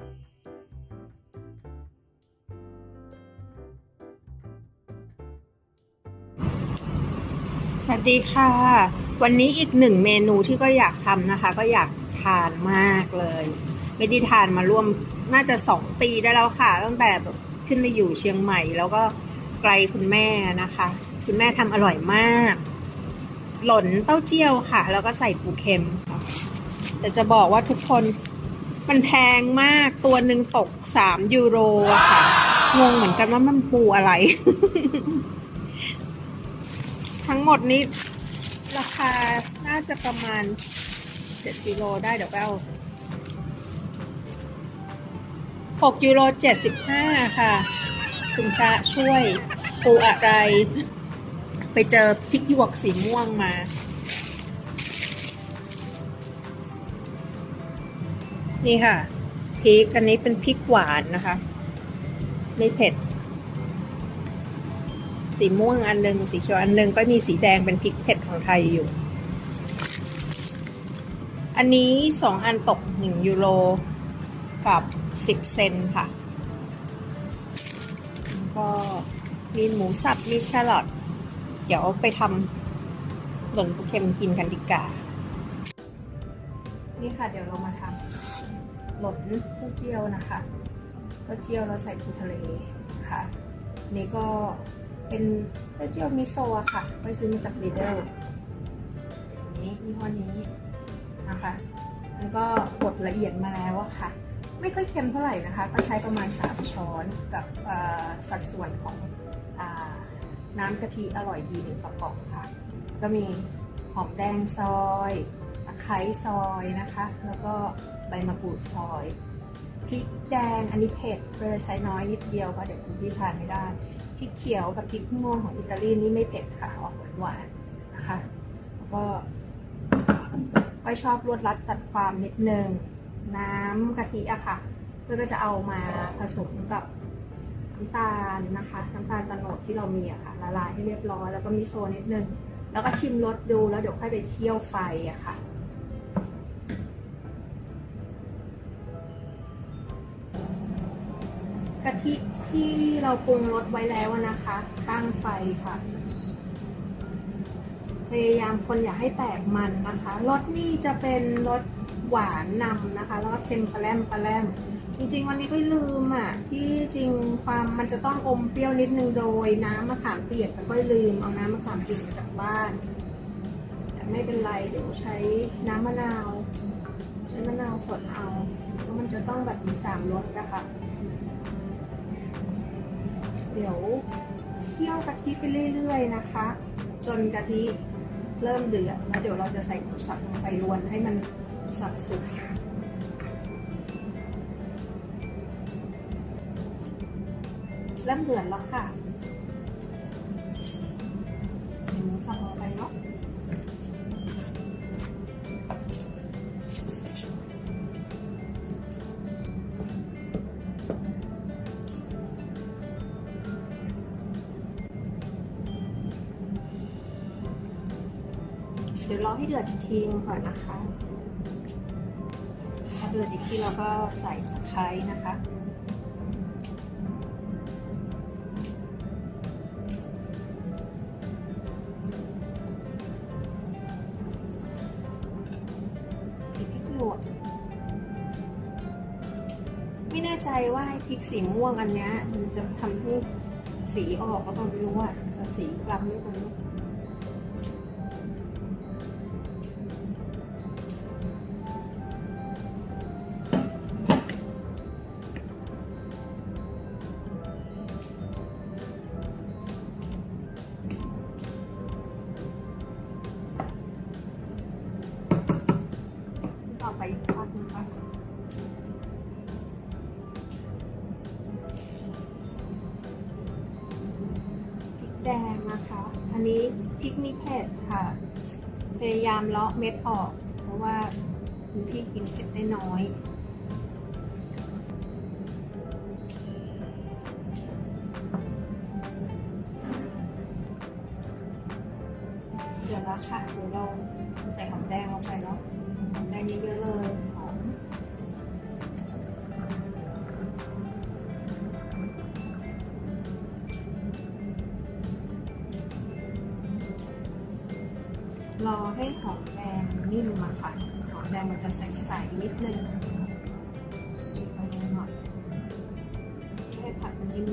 สวัสดีค่ะ วันนี้อีกหนึ่งเมนูที่ก็อยากทำนะคะ ก็อยากทานมากเลย ไม่ได้ทานมาร่วมน่าจะสองปีได้แล้วค่ะ ตั้งแต่ขึ้นมาอยู่เชียงใหม่ แล้วก็ไกลคุณแม่นะคะ คุณแม่ทำอร่อยมาก หล่นเต้าเจี้ยวค่ะ แล้วก็ใส่ปูเค็ม แต่จะบอกว่าทุกคน มันแพงมากตัวหนึ่งตกสามยูโรอะค่ะ งงเหมือนกันว่ามันปูอะไร ทั้งหมดนี้ ราคาน่าจะประมาณเจ็ดกิโลได้เดี๋ยวไปเอาหกยูโรเจ็ดสิบห้าค่ะ คุณพระช่วยปูอะไร ไปเจอพริกหยวกสีม่วงมา นี่ค่ะพริกอันนี้เป็นพริกหวานนะคะ ไม่เผ็ด สีม่วงอันหนึ่งสีเขียวอันหนึ่งก็มีสีแดงเป็นพริกเผ็ดของไทยอยู่ อันนี้สองอันตกหนึ่งยูโรกับสิบเซนค่ะแล้วก็มีหมูสับมีแชลอทเดี๋ยวไปทำหล่นปูเค็มกินกันดีกว่านี่ค่ะ เดี๋ยวเรามาทำ หล่นเต้เจียวนะคะเต้าเจียวเราใส่ปูทะเลค่ะ นี่ก็เป็นเต้าเจี้ยวมิโซะค่ะ ไปซื้อมาจากลีเดอร์นี้ยี่ห้อนี้นะคะมันก็บดละเอียดมาแล้วอะค่ะ ไม่ค่อยเค็มเท่าไหร่นะคะ ก็ใช้ประมาณ 3 ช้อนกับสัดส่วนของอน้ำกะทิอร่อยดีหนึ่งกระป๋องค่ะ ก็มีหอมแดงซอยตะไคร้ซอยนะคะ แล้วก็ ใบมะกรูดซอยพริกแดงอันนี้เผ็ดเลยใช้น้อยนิดเดียวเพราะเดี๋ยวคุณพี่ทานไม่ได้พริกเขียวกับพริกม่วงของอิตาลีนี่ไม่เผ็ดค่ะออกหวานๆนะคะแล้วก็ก็ชอบรวดรัดตัดความนิดนึงน้ำกะทิอะค่ะเพื่อก็จะเอามาผสมกับน้ำตาลนะคะน้ำตาลตะโนดที่เรามีอะค่ะละลายให้เรียบร้อยแล้วก็มีโซนิดนึงแล้วก็ชิมรสดูแล้วเดี๋ยวค่อยไปเคี่ยวไฟอะค่ะะทิที่เราปรุงรสไว้แล้วนะคะ ตั้งไฟค่ะ พยายามคนอย่าให้แตกมันนะคะรสนี่จะเป็นรสหวานนำนะคะ แล้วก็เค็มปลาแรมปลาแรมจริงๆ วันนี้ก็ลืมอะ ที่จริงความมันจะต้องอมเปรี้ยวนิดนึงโดยน้ำมะขามเปียกแต่ก็ลืมเอาน้ำมะขามเปียกมาจากบ้าน แต่ไม่เป็นไรเดี๋ยวใช้น้ำมะนาว ใช้มะนาวสดเอาเพราะมันจะต้องแบบมีสามรสนะคะ เดี๋ยวเคี่ยวกะทิไปเรื่อยๆนะคะ จนกะทิเริ่มเดือดแล้วเดี๋ยวเราจะใส่หมูสับลงไปรวนให้มันสับสุกเริ่มเดือดแล้วค่ะ เดี๋ยวรอให้เดือดทีนึงก่อนนะคะพอเดือดอีกทีเราก็ใส่ตะไคร้นะคะสีพริกหยวกไม่แน่ใจว่าไอ้พริกสีม่วงอันนี้มันจะทำให้สีออกก็ต้องไม่รู้ว่าจะสีกล้ำหรือเปล่า อันนี้พริกมีเผ็ดค่ะ พยายามเลาะเม็ดออก เพราะว่าคุณพี่กินเผ็ดได้น้อย เดี๋ยวแล้วค่ะเดี๋ยวเราใส่หอมแดงลง รอให้หอมแดงนิ่มอะค่ะ หอมแดงมันจะใสๆนิดนึงอีกไปหน่อยให้ผัดมันนิ่ม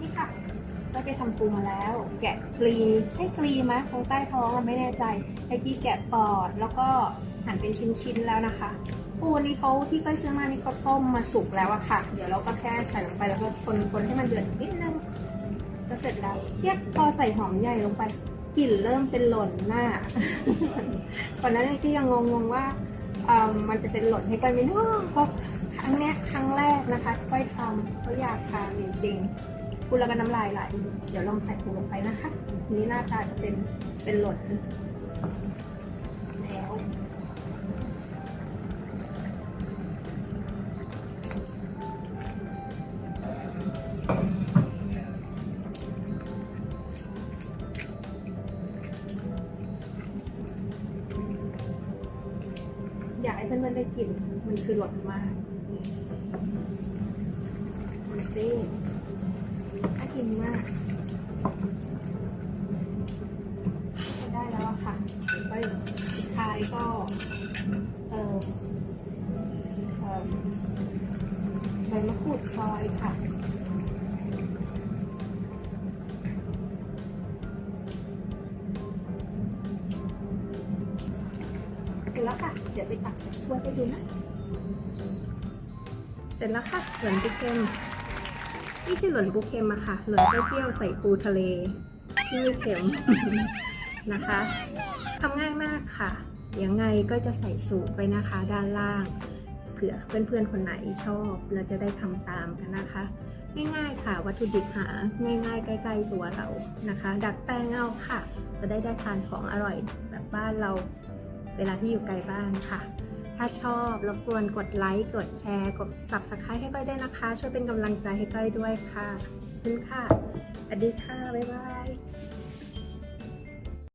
นี่ค่ะก็ไปทำปูมาแล้ว แกะกลีใช่กลีไหมตรงใต้ท้องอะไม่แน่ใจไอ้กี้แกะปอดแล้วก็หั่นเป็นชิ้นๆแล้วนะคะ ปูนี่เขาที่ก้อยซื้อมานี่เขาต้มมาสุกแล้วอะค่ะ เดี๋ยวเราก็แค่ใส่ลงไปแล้วก็คนๆให้มันเดือดนิดนึงก็เสร็จแล้วเทียบพอใส่หอมใหญ่ลงไป กลิ่นเริ่มเป็นหล่นหน้าตอนนั้นที่ยังงงๆว่าเอ่อมันจะเป็นหล่นให้กันไหมเนาะเพราะครั้งเนี้ยครั้งแรกนะคะค่อยทำเขาะอยากทานจริงๆพูดแล้วก็น้ำลายไหลเดี๋ยวลองใส่ถุงลงไปนะคะทีนี้หน้าตาจะเป็นเป็นหล่น ให้เพื่อนได้กลิ่นมันคือหลดมากดูซิน่ากินมากก็ได้แล้วอะค่ะไปสุดท้ายก็เอ่อเอ่อใบมะกรูดซอยค่ะ เดี๋ยวไปตักใส่ถ้วยให้ดูนะ เสร็จแล้วค่ะหล่นปูเค็มไม่ใช่หล่นปูเค็มอะค่ะ หล่นเต้าเจี้ยวใส่ปูทะเล ที่ไม่เค็มนะคะทำง่ายมากค่ะ ยังไงก็จะใส่สูตรไปนะคะด้านล่าง เผื่อเพื่อนๆคนไหนชอบ เราจะได้ทำตามกันนะคะ ง่ายๆค่ะ วัตถุดิบหาง่ายๆ ใกล้ๆตัวเรานะคะ ดัดแปลงเอาค่ะ จะได้ได้ทานของอร่อยแบบบ้านเรา เวลาที่อยู่ไกลบ้านค่ะ ถ้าชอบรบกวนกดไลค์ กดแชร์ กด subscribe ให้ก้อยด้วยนะคะ ช่วยเป็นกำลังใจให้ก้อยด้วยค่ะขอบคุณค่ะสวัสดีค่ะ บ๊ายบาย